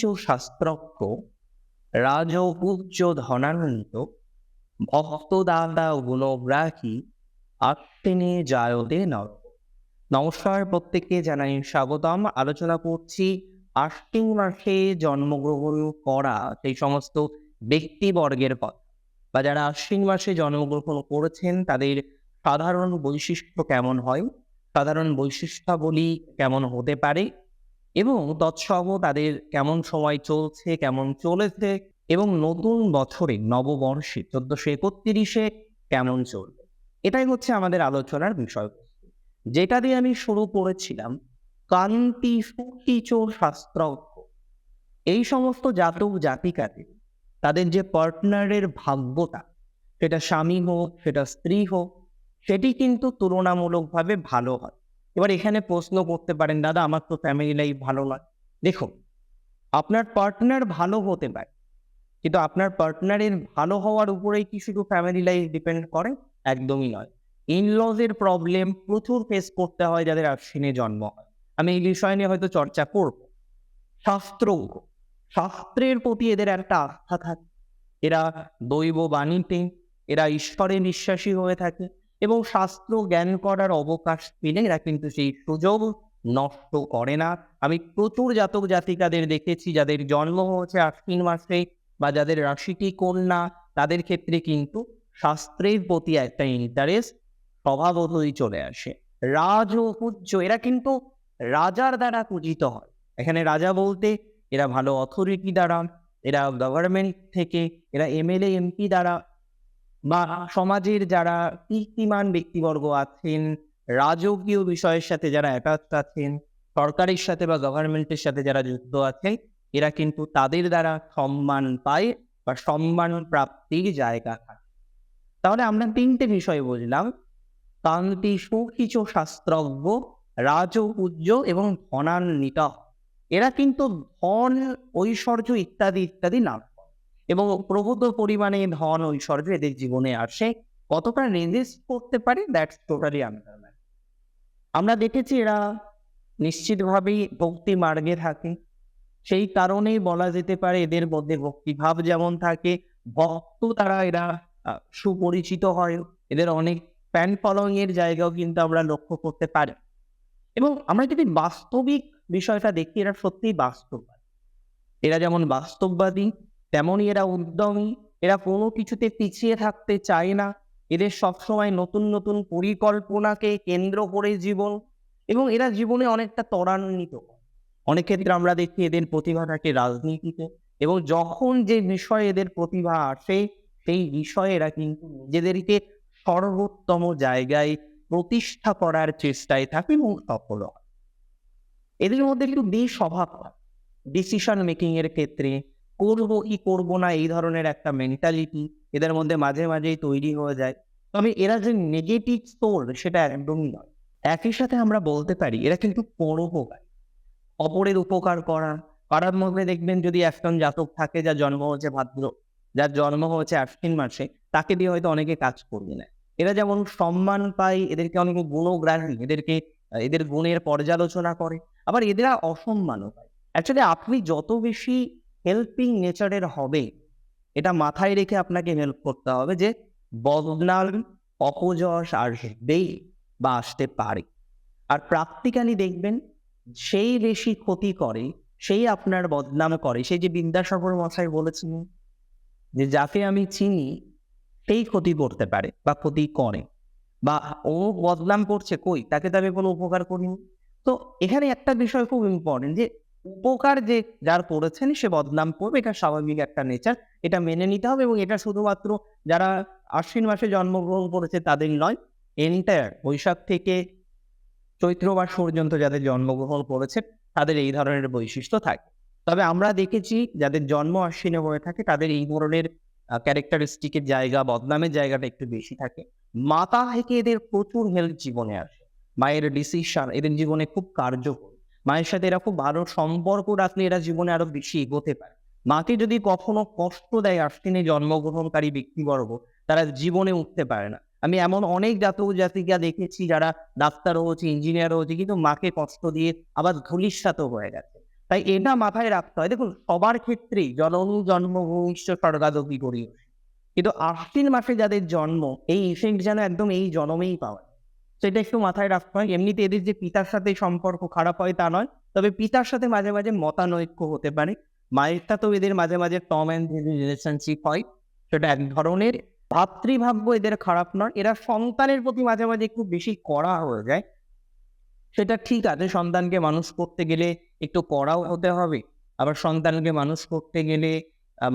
সুখিচ শাস্ত্রজ্ঞ রাজ উচ্চ ধনানন্দ ভক্তদাতা গুণগ্রাহী আশ্বিনে জায়দে নর। নমস্কার, প্রত্যেককে জানাই স্বাগতম। আলোচনা করছি আশ্বিন মাসে জন্মগ্রহণ করা সেই সমস্ত ব্যক্তিবর্গের কথা। বা যারা আশ্বিন মাসে জন্মগ্রহণ করেছেন, তাদের সাধারণ বৈশিষ্ট্য কেমন হয়? সাধারণ বৈশিষ্ট্যাবলী কেমন হতে পারে? এবং তৎসহ তাদের কেমন সময় চলছে, কেমন চলেছে এবং নতুন বছরে, নববর্ষে, চোদ্দশো একত্রিশে কেমন চলবে? এটাই হচ্ছে আমাদের আলোচনার বিষয়। যেটা দিয়ে আমি শুরু করেছিলাম কান্তি সুকিচ শাস্ত্রজ্ঞ। এই সমস্ত জাতক জাতিকাদের, তাদের যে পার্টনারের ভাগ্যটা সেটা স্বামী হোক, সেটা স্ত্রী হোক, সেটি কিন্তু তুলনামূলকভাবে ভালো হয়। এবার এখানে প্রশ্ন করতে পারেন, দাদা, আমার তো ফ্যামিলি লাইফ ভালো নয়। দেখুন, আপনার পার্টনার ভালো হতে পারে, কিন্তু আপনার পার্টনারের ভালো হওয়ার উপরেই কি শুধু ফ্যামিলি লাইফ ডিপেন্ড করে? একদমই নয়। ইনলজের প্রবলেম প্রচুর ফেস করতে হয় যাদের আশ্বিনে জন্ম হয়। আমি এই বিষয় নিয়ে হয়তো চর্চা করব। শাস্ত্রজ্ঞ, শাস্ত্রের প্রতি এদের একটা আস্থা থাকে। এরা দৈব বাণীতে, এরা ঈশ্বরে বিশ্বাসী হয়ে থাকে। এবং শাস্ত্র জ্ঞান করার অবকাশ পেলে এরা কিন্তু সেই সুযোগ নষ্ট করে না। আমি প্রচুর জাতক জাতিকাদের দেখেছি যাদের জন্ম হয়েছে আশ্বিন মাসে বা যাদের রাশিটি কন্যা, তাদের ক্ষেত্রে কিন্তু শাস্ত্রের প্রতি একটা ইন্টারেস্ট স্বভাবতই চলে আসে। রাজ ও পূজ্য, এরা কিন্তু রাজার দ্বারা পূজিত হয়। এখানে রাজা বলতে এরা ভালো অথরিটি দ্বারা, এরা গভর্নমেন্ট থেকে, এরা এমএলএ এমপি দ্বারা বা সমাজের যারা কীর্তিমান ব্যক্তিবর্গ আছেন, রাজকীয় বিষয়ের সাথে যারা অ্যাটাচ আছেন, সরকারের সাথে বা গভর্নমেন্টের সাথে যারা যুক্ত আছে এরা কিন্তু তাদের দ্বারা সম্মান পায় বা সম্মান প্রাপ্তির জায়গা থাকে। তাহলে আমরা তিনটে বিষয় বুঝলাম। কান্তি সুকিচ শাস্ত্রজ্ঞ রাজপূজ্য এবং ধনান্বিত। এরা কিন্তু ধন, ঐশ্বর্য ইত্যাদি ইত্যাদি করে এবং প্রভূত পরিমাণে ধন ঐশ্বর্য এদের জীবনে আসে। কতটা রেজিস্ট করতে পারে দ্যাটস টোটালি আমরা দেখেছি এরা নিশ্চিতভাবেই ভক্তি মার্গে থাকে। সেই কারণেই বলা যেতে পারে এদের মধ্যে ভক্তিভাব যেমন থাকে, ভক্ত তারা এরা সুপরিচিত হয়। এদের অনেক প্যান ফলোয়িং এর জায়গাও কিন্তু আমরা লক্ষ্য করতে পারি। এবং আমরা যদি বাস্তবিক বিষয়টা দেখি, এরা সত্যিই বাস্তববাদী। এরা যেমন বাস্তববাদী তেমনই এরা উদ্যমী, এরা কোনো কিছুতে পিছিয়ে থাকতে চায় না। এদের সবসময় নতুন নতুন পরিকল্পনাকে কেন্দ্র করে জীবন এবং এরা জীবনে অনেকটা ত্বরান্বিত। অনেক ক্ষেত্রে আমরা দেখি এদের প্রতিভা থাকে রাজনীতিতে এবং যখন যে বিষয়ে এদের প্রতিভা আসে, সেই বিষয়ে এরা কিন্তু নিজেদেরকে সর্বোত্তম জায়গায় প্রতিষ্ঠা করার চেষ্টায় থাকে এবং সফল হয়। এদের মধ্যে একটু স্বভাব ডিসিশন মেকিং এর ক্ষেত্রে করব কি করব না, এই ধরনের একটা মেন্টালিটি এদের মধ্যে মাঝে মাঝেই তৈরি হয়ে যায়। তবে এরা যে নেগেটিভ সোল সেটা একদমই নয়। একই সাথে আমরা বলতে পারি, এরা কিন্তু পরোপকার। অপরের উপকার করা, পাড়ার মধ্যে দেখবেন যদি একজন জাতক থাকে যার জন্ম হচ্ছে ভাদ্র, যার জন্ম হয়েছে আশ্বিন মাসে, তাকে দিয়ে হয়তো অনেকে কাজ করবে না। এরা যেমন সম্মান পায়, এদেরকে অনেকে গুণগ্রাহী, এদেরকে, এদের গুণের পর্যালোচনা করে। আবার এদেরা অসম্মানও পায়। অ্যাকচুয়ালি আপনি যত বেশি হেল্পিং নেচারের হবে। এটা মাথায় রেখে আপনাকে হেল্প করতে হবে যে বদনাম অপযশ আসবেই বা আসতে পারে। আর প্র্যাকটিক্যালি দেখবেন, সেই বেশি ক্ষতি করে, সেই আপনার বদনাম করে, সেই যে বিদ্যাসাগর মশাই বলেছেন যে, যাকে আমি চিনি, সেই ক্ষতি করতে পারে বা ক্ষতি করে। বা, ও বদনাম করছে কই? তাকে তো আমি কোনো উপকার করিনি। তো এখানে একটা বিষয় খুব ইম্পর্টেন্ট যে উপকার যে যার করেছেন সে বদনাম করবে, এটা স্বাভাবিক একটা নেচার এটা মেনে নিতে হবে এবং এটা শুধুমাত্র যারা আশ্বিন মাসে জন্মগ্রহণ করেছে তাদের নয় এন্টায়ার বৈশাখ থেকে চৈত্র মাস পর্যন্ত যাদের জন্মগ্রহণ করেছে, তাদের এই ধরনের বৈশিষ্ট্য থাকে। তবে আমরা দেখেছি যাদের জন্ম আশ্বিনে হয়ে থাকে, তাদের এই ধরনের ক্যারেক্টারিস্টিকের জায়গা, বদনামের জায়গাটা একটু বেশি থাকে। মাতা থেকে এদের প্রচুর হেল্প জীবনে আসে। মায়ের ডিসিশন এদের জীবনে খুব কার্যকর। মায়ের সাথে এরা খুব ভালো সম্পর্ক রাখলে এরা জীবনে আরও বেশি এগোতে পারে। মাকে যদি কখনো কষ্ট দেয় আশ্বিনে জন্মগ্রহণকারী ব্যক্তিবর্গ, তারা জীবনে উঠতে পারে না। আমি এমন অনেক জাতক জাতিকা দেখেছি যারা ডাক্তার হয়েছে ইঞ্জিনিয়ার হয়েছে কিন্তু মাকে কষ্ট দিয়ে আবার ধূলিসাৎ হয়ে গেছে। তাই এটা মাথায় রাখতে হয়। দেখুন, সবার ক্ষেত্রেই জননু জন্ম, ভূমিষ্ঠ স্বর্গাদপি করি কিন্তু আশ্বিন মাসে যাদের জন্ম, এই ইফেক্ট যেন একদম এই জন্মেই পাওয়া সেটা একটু মাথায় রাখতে হয়। এমনিতে এদের যে পিতার সাথে সম্পর্ক খারাপ হয় তা নয়, তবে পিতার সাথে মাঝে মাঝে মতানৈক্য হতে পারে। মায়েরটা তো এদের মাঝে মাঝে টম অ্যান্ড রিলেশনশিপ হয়, সেটা এক ধরনের। ভাতৃভাব্য এদের খারাপ নয়, এরা সন্তানের প্রতি মাঝে মাঝে একটু বেশি কড়া হয়ে যায়। সেটা ঠিক আছে, সন্তানকে মানুষ করতে গেলে একটু কড়াও হতে হবে, আবার সন্তানকে মানুষ করতে গেলে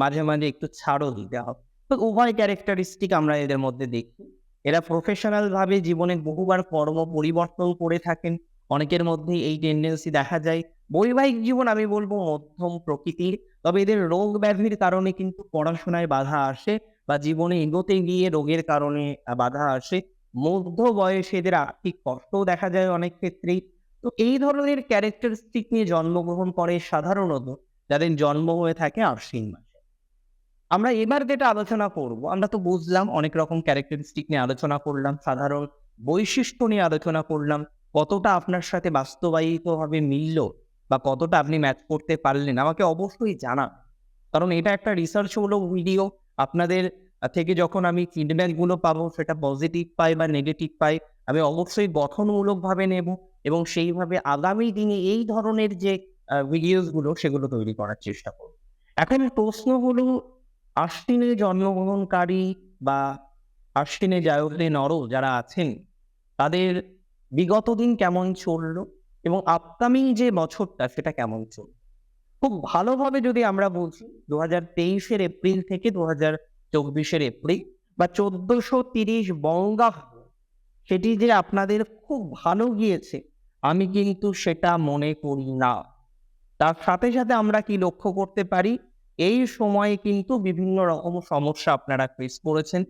মাঝে মাঝে একটু ছাড়ও দিতে হবে। তো উভয় ক্যারেক্টারিস্টিক আমরা এদের মধ্যে দেখি। এরা প্রফেশনাল ভাবে জীবনে বহুবার কর্ম পরিবর্তন করে থাকেন। অনেকের মধ্যে এই টেন্ডেন্সি দেখা যায়। বৈবাহিক জীবন আমি বলব মধ্যম প্রকৃতির, তবে এদের রোগ ব্যাধির কারণে কিন্তু পড়াশোনায় বাধা আসে বা জীবনে এগোতে গিয়ে রোগের কারণে বাধা আসে। মধ্য বয়সে এদের আর্থিক কষ্টও দেখা যায় অনেক ক্ষেত্রেই। তো এই ধরনের ক্যারেক্টারিস্টিক নিয়ে জন্মগ্রহণ করে সাধারণত যাদের জন্ম হয়ে থাকে আশ্বিন মাসে। আমরা এবার যেটা আলোচনা করব, আমরা তো বুঝলাম অনেক রকম ক্যারেক্টারিস্টিক নিয়ে আলোচনা করলাম, সাধারণ বৈশিষ্ট্য নিয়ে আলোচনা করলাম, কতটা আপনার সাথে বাস্তবায়িতভাবে মিলল বা কতটা আপনি ম্যাচ করতে পারলেন, আমাকে অবশ্যই জানান। কারণ এটা একটা রিসার্চমূলক ভিডিও আপনাদের থেকে যখন আমি ফিডব্যাকগুলো পাবো, সেটা পজিটিভ পাই বা নেগেটিভ পাই, আমি অবশ্যই গঠনমূলকভাবে নেব এবং সেইভাবে আগামী দিনে এই ধরনের যে ভিডিওসগুলো সেগুলো তৈরি করার চেষ্টা করব। এখন প্রশ্ন হলো আশ্বিনে জন্মগ্রহণকারী বা আশ্বিনে জায়গলে নর যারা আছেন, তাদের বিগত দিন কেমন চলল এবং আপকামিং যে বছরটা সেটা কেমন চলবে খুব ভালোভাবে যদি আমরা বলছি দু হাজার তেইশের এপ্রিল থেকে দু হাজার চব্বিশের এপ্রিল বা চোদ্দশো তিরিশ বঙ্গাব্দ, সেটি যে আপনাদের খুব ভালো গিয়েছে, আমি কিন্তু সেটা মনে করি না। তার সাথে সাথে আমরা কি লক্ষ্য করতে পারি? এই সময়ে কিন্তু বিভিন্ন রকম সমস্যা আপনারা ফেস করেছেন।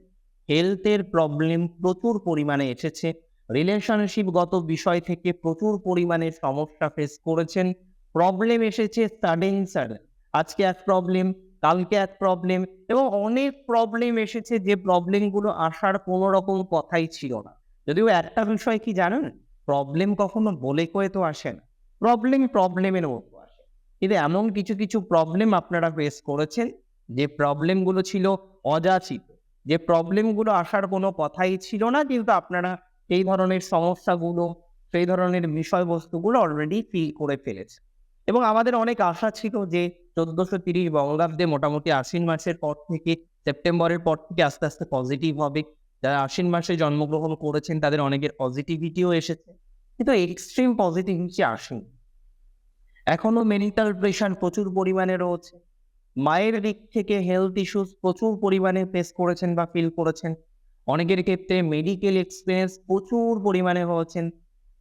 হেলথের প্রবলেম প্রচুর পরিমাণে এসেছে। রিলেশনশিপগত বিষয় থেকে প্রচুর পরিমাণে সমস্যা ফেস করেছেন। প্রবলেম এসেছে সাডেন সাডেন আজকে এক প্রবলেম কালকে এক প্রবলেম এবং অনেক প্রবলেম এসেছে যে প্রবলেমগুলো আসার কোনো রকম কথাই ছিল না। যদিও একটা বিষয় কি জানেন? প্রবলেম কখনো বলে কয়ে তো আসে না। প্রবলেম প্রবলেমের মতো কিন্তু এমন কিছু কিছু প্রবলেম আপনারা ফেস করেছেন। যে প্রবলেমগুলো ছিল অযাচিত। যে প্রবলেমগুলো আসার কোনো কথাই ছিল না, কিন্তু আপনারা এই ধরনের সমস্যাগুলো, সেই ধরনের বিষয়বস্তুগুলো অলরেডি ফিল করে ফেলেছে এবং আমাদের অনেক আশা ছিল যে চোদ্দশো তিরিশ বঙ্গাব্দে মোটামুটি আশ্বিন মাসের পর থেকে, সেপ্টেম্বরের পর থেকে আস্তে আস্তে পজিটিভ হবে। যারা আশ্বিন মাসে জন্মগ্রহণ করেছেন, তাদের অনেকের পজিটিভিটিও এসেছে। কিন্তু এক্সট্রিম পজিটিভিটি আসেনি। এখনও মেন্টাল প্রেশার প্রচুর পরিমাণে রয়েছে। মায়ের দিক থেকে হেলথ ইস্যুস প্রচুর পরিমাণে ফেস করেছেন বা ফিল করেছেন। অনেকের ক্ষেত্রে মেডিকেল এক্সপিরিয়েন্স প্রচুর পরিমাণে হয়েছেন।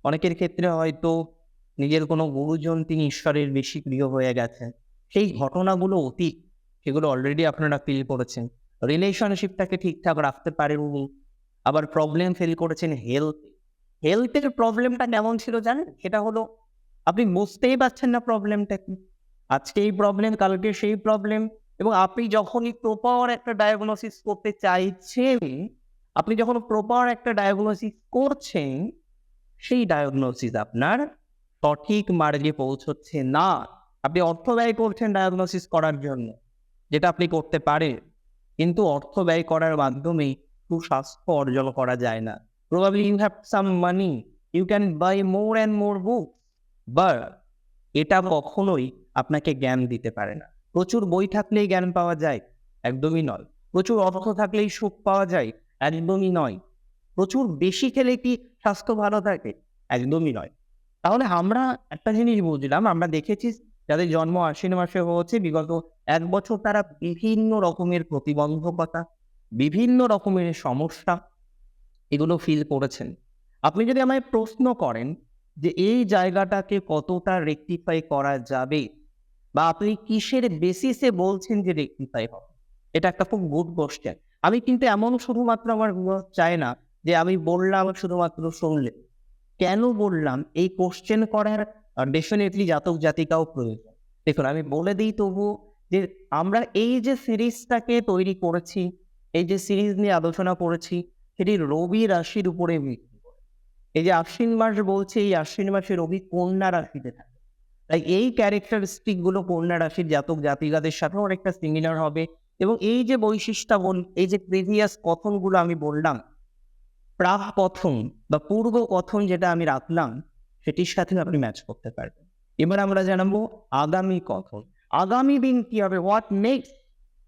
অনেকের ক্ষেত্রে হয়তো নিজের কোনো গুরুজন তিনি ঈশ্বরের বেশি প্রিয় হয়ে গেছেন। সেই ঘটনাগুলো অতীত, সেগুলো অলরেডি আপনারা ফিল করেছেন। রিলেশনশিপটাকে ঠিকঠাক রাখতে পারেননি, আবার প্রবলেম ফিল করেছেন হেলথ হেলথের প্রবলেমটা কেমন ছিল জানেন? সেটা হলো আপনি বুঝতেই পারছেন না প্রবলেমটা কি? আজকে এই প্রবলেম কালকে সেই প্রবলেম এবং আপনি যখনই প্রপার একটা ডায়াগনোসিস করতে চাইছেন, আপনি যখন প্রপার একটা ডায়াগনোসিস করছেন, সেই ডায়াগনোসিস আপনার সঠিক মার্গে পৌঁছচ্ছে না। আপনি অর্থ ব্যয় করছেন ডায়াগনোসিস করার জন্য, যেটা আপনি করতে পারেন, কিন্তু অর্থ ব্যয় করার মাধ্যমে সুস্বাস্থ্য অর্জন করা যায় না। Probably you have some money you can buy more and more book but এটা কখনোই আপনাকে জ্ঞান দিতে পারে না। প্রচুর বই থাকলেই জ্ঞান পাওয়া যায়, একদমই নয়। প্রচুর অর্থ থাকলেই সুখ পাওয়া যায়, একদমই নয়। প্রচুর বেশি খেলে কি স্বাস্থ্য ভালো থাকে, একদমই নয়। তাহলে আমরা একটা জিনিস বুঝলাম, আমরা দেখেছি যাদের জন্ম আশ্বিন মাসে হয়েছে, বিগত এক বছর তারা বিভিন্ন রকমের প্রতিবন্ধকতা, বিভিন্ন রকমের সমস্যা, এগুলো ফিল করেছেন। আপনি যদি আমায় প্রশ্ন করেন যে এই জায়গাটাকে কতটা রেকটিফাই করা যাবে বা আপনি কিসের বেসিসে বলছেন যে রেকটিফাই হবে? এটা একটা খুব গুড কোশ্চেন আমি কিন্তু এমন শুধুমাত্র আমার চাই না যে আমি বললাম শুধুমাত্র শুনলে। কেন বললাম? এই কোশ্চেন করার ডেফিনেটলি জাতক জাতিকাও প্রয়োজন। দেখুন, আমি বলে দিই তবু যে আমরা এই যে সিরিজটাকে তৈরি করেছি, এই যে সিরিজ নিয়ে আলোচনা করেছি, সেটি রবি রাশির উপরে এই যে আশ্বিন মাস বলছে, এই আশ্বিন মাসে রবি কন্যা রাশিতে থাকে। তাই এই ক্যারেক্টারিস্টিকগুলো কন্যা রাশির জাতক জাতিকাদের সাথেও অনেকটা সিমিলার হবে। এবং এই যে বৈশিষ্ট্য বল, এই যে প্রিভিয়াস কথনগুলো আমি বললাম, প্রাক কথন বা পূর্ব কথন যেটা আমি রাখলাম, সেটির সাথে আপনি ম্যাচ করতে পারবেন। এবার আমরা জানাব আগামী কথন। আগামী দিন কি হবে? হোয়াট নেক্সট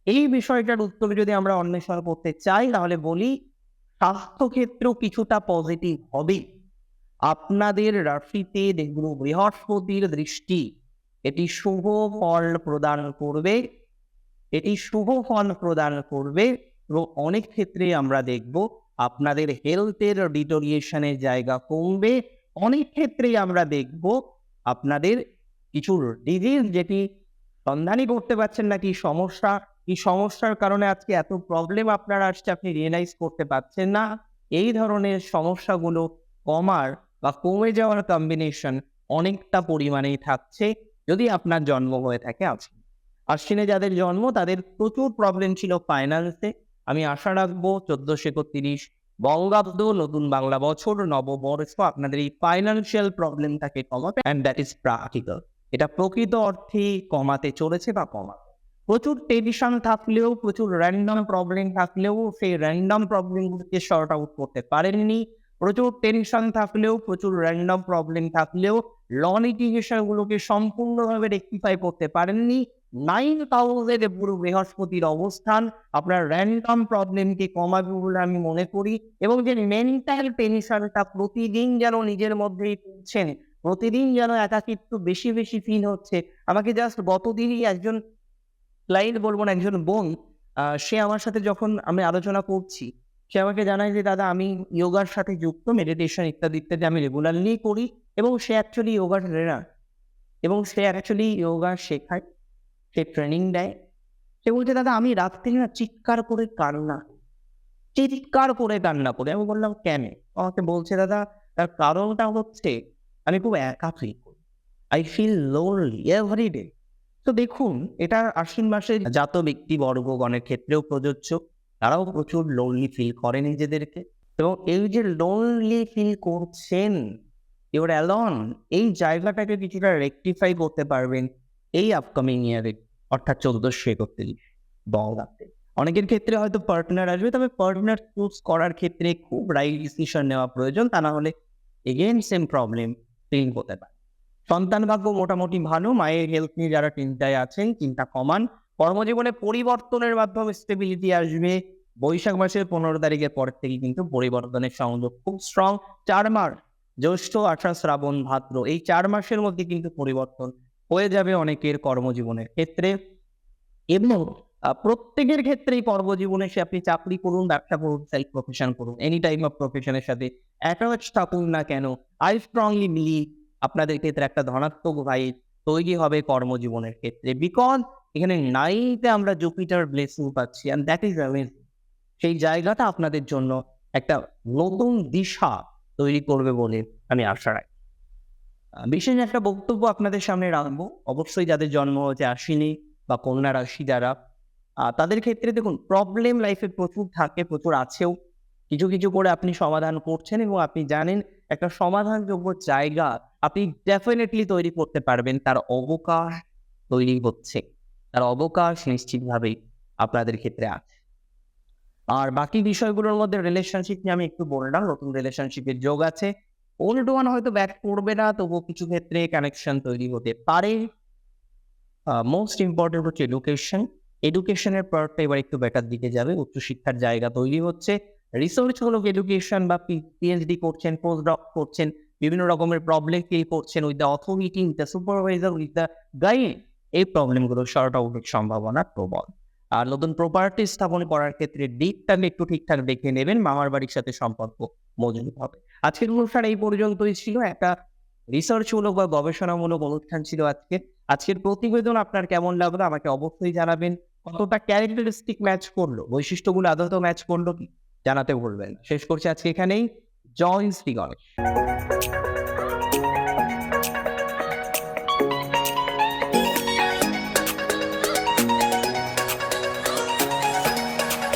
এই বিষয়টার উত্তর যদি আমরা অন্বেষণ করতে চাই, তাহলে বলি স্বাস্থ্যক্ষেত্র কিছুটা পজিটিভ হবে। আপনাদের রাশিতে দেখুন বৃহস্পতির দৃষ্টি, এটি শুভ ফল প্রদান করবে। এটি শুভ ফল প্রদান করবে এবং অনেক ক্ষেত্রে আমরা দেখব আপনাদের হেলথের ডিটোরিয়েশনের জায়গা কমবে। অনেক ক্ষেত্রেই আমরা দেখব আপনাদের কিছু ডিজিজ যেটি সন্ধানই করতে পারছেন না, কি সমস্যা? কি সমস্যার কারণে আজকে এত প্রবলেম আপনার আসছে, আপনি রিয়েলাইজ করতে পারছেন না। এই ধরনের সমস্যাগুলো কমার বা কমে যাওয়ার কম্বিনেশন অনেকটা পরিমাণেই থাকছে যদি আপনার জন্ম হয়ে থাকে আশ্বিন আশ্বিনে যাদের জন্ম, তাদের প্রচুর প্রবলেম ছিল ফাইন্যান্সে আমি আশা রাখব চোদ্দশো একত্রিশ বঙ্গাব্দ, নতুন বাংলা বছর, নববর্ষ, আপনাদের এই ফাইন্যান্সিয়াল প্রবলেমটাকে কমাবে। অ্যান্ড দ্যাট ইজ প্র্যাকটিক্যাল এটা প্রকৃত অর্থে কমাতে চলেছে বা কমাবে। প্রচুর টেনশন থাকলেও, প্রচুর র্যান্ডম প্রবলেম থাকলেও, সেই র্যান্ডম প্রবলেমগুলোকে শর্ট আউট করতে পারেননি। প্রচুর টেনশন থাকলেও, প্রচুর র্যান্ডম প্রবলেম থাকলেও ল লিটিগেশনগুলোকে সম্পূর্ণভাবে রেকটিফাই করতে পারেননি। নাইন হাউসের পুরো বৃহস্পতির অবস্থান, আপনার র্যান্ডম প্রবলেমকে কমাবে বলে আমি মনে করি এবং যে মেন্টাল টেনশনটা প্রতিদিন যেন নিজের মধ্যেই তুলছেন প্রতিদিন যেন একাকিত্ব বেশি বেশি ফিল হচ্ছে। আমাকে জাস্ট গতদিনই একজন ক্লায়েন্ট বলব না, একজন বোন সে আমার সাথে যখন আমি আলোচনা করছি সে আমাকে জানায় যে, দাদা, আমি যোগার সাথে যুক্ত মেডিটেশন ইত্যাদি ইত্যাদি আমি রেগুলারলি করি এবং সে অ্যাকচুয়ালি যোগার ট্রেনার এবং সে অ্যাকচুয়ালি যোগা শেখায়, সে ট্রেনিং দেয়। সে বলছে, দাদা, আমি রাত্রে না চিৎকার করে কান্না করি। চিৎকার করে কান্না করে। আমি বললাম, কেন? আমাকে বলছে, দাদা, তার কারণটা হচ্ছে আমি খুব একা ফিল করি। I feel lonely every day তো দেখুন, এটা আশ্বিন মাসে জাত ব্যক্তি বর্গগণের ক্ষেত্রেও প্রযোজ্য। তারাও প্রচুর লোনলি ফিল করে নিজেদেরকে। এবং এই যে লোনলি ফিল করছেন ইউর অ্যালন এই জায়গাটাকে কিছুটা রেকটিফাই করতে পারবেন এই আপকামিং ইয়ারে অর্থাৎ চোদ্দশো একত্রিশ বঙ্গাব্দে অনেকের ক্ষেত্রে হয়তো পার্টনার আসবে, তবে পার্টনার চুজ করার ক্ষেত্রে খুব রাইট ডিসিশন নেওয়া প্রয়োজন, তা না হলে এগেন সেম প্রবলেম ফিল করতে পারে। সন্তান ভাগ্য মোটামুটি ভালো, মায়ের হেলথ নিয়ে যারা চিন্তায় আছেন, চিন্তা কমান, কর্মজীবনে পরিবর্তনের মাধ্যমে স্টেবিলিটি আসবে বৈশাখ মাসের পনেরো তারিখের পর থেকে কিন্তু পরিবর্তনের সংযোগ খুব স্ট্রং চার মাস, জ্যৈষ্ঠ আষাঢ় শ্রাবণ, ভাদ্র, এই চার মাসের মধ্যে কিন্তু পরিবর্তন হয়ে যাবে অনেকের কর্মজীবনের ক্ষেত্রে। এবং প্রত্যেকের ক্ষেত্রেই কর্মজীবনে সে আপনি চাকরি করুন, ব্যবসা করুন সেলফ প্রফেশন করুন এনি টাইম অফ প্রফেশনের সাথে অ্যাটাচ থাকুন না কেন আই স্ট্রংলি বিলিভ আপনাদের ক্ষেত্রে একটা ধনাত্মক ভাই তৈরি হবে কর্মজীবনের ক্ষেত্রে। বিকজ এখানে নাইতে আমরা জুপিটার ব্লেসিং পাচ্ছি অ্যান্ড দ্যাট ইজ অ্যামেজিং সেই জায়গাটা আপনাদের জন্য একটা নতুন দিশা তৈরি করবে বলে আমি আশা রাখি। বিশেষ একটা বক্তব্য আপনাদের সামনে রাখব। অবশ্যই যাদের জন্ম হয়েছে আশ্বিনী বা কন্যা রাশি যারা তাদের ক্ষেত্রে দেখুন প্রবলেম লাইফে প্রচুর থাকে, প্রচুর আছেও। কিছু কিছু করে আপনি সমাধান করছেন এবং আপনি জানেন একটা সমাধানযোগ্য জায়গা আপনি ডেফিনেটলি তৈরি করতে পারবেন। তার অবকাশ তৈরি হচ্ছে। তার অবকাশ নিশ্চিতভাবেই আপনাদের ক্ষেত্রে আছে। আর বাকি বিষয়গুলোর মধ্যে রিলেশনশিপ নিয়ে আমি একটু বললাম, নতুন রিলেশনশিপের যোগ আছে। ওল্ড ওয়ান হয়তো ব্যাক করবে না, তবুও কিছু ক্ষেত্রে কানেকশন তৈরি হতে পারে। মোস্ট ইম্পর্টেন্ট হচ্ছে এডুকেশন এডুকেশনের পার্টটা এবার একটু বেটার দিকে যাবে, উচ্চশিক্ষার জায়গা তৈরি হচ্ছে। রিসার্চ হলো এডুকেশন বা পিএইচডি করছেন পোস্ট ডক করছেন, বিভিন্ন রকমের প্রবলেম ফিল করছেন with the authority with the supervisor with the guide এই প্রবলেমগুলো শর্ট আউটের সম্ভাবনা প্রবল। আর নতুন প্রপার্টি স্থাপন করার ক্ষেত্রে দিকটাকে একটু ঠিকঠাক দেখে নেবেন, মামার বাড়ির সাথে সম্পর্ক মজবুত হবে। আজকের অনুষ্ঠান এই পর্যন্তই ছিল, একটা রিসার্চমূলক বা গবেষণামূলক অনুষ্ঠান ছিল আজকে। আজকের প্রতিবেদন আপনার কেমন লাগল আমাকে অবশ্যই জানাবেন। কতটা ক্যারেক্টারিস্টিক ম্যাচ করল, বৈশিষ্ট্যগুলো আদত ম্যাচ করল কি, জানাতে বলবেন শেষ করছি আজকে এখানেই। জয় শ্রী গণেশ।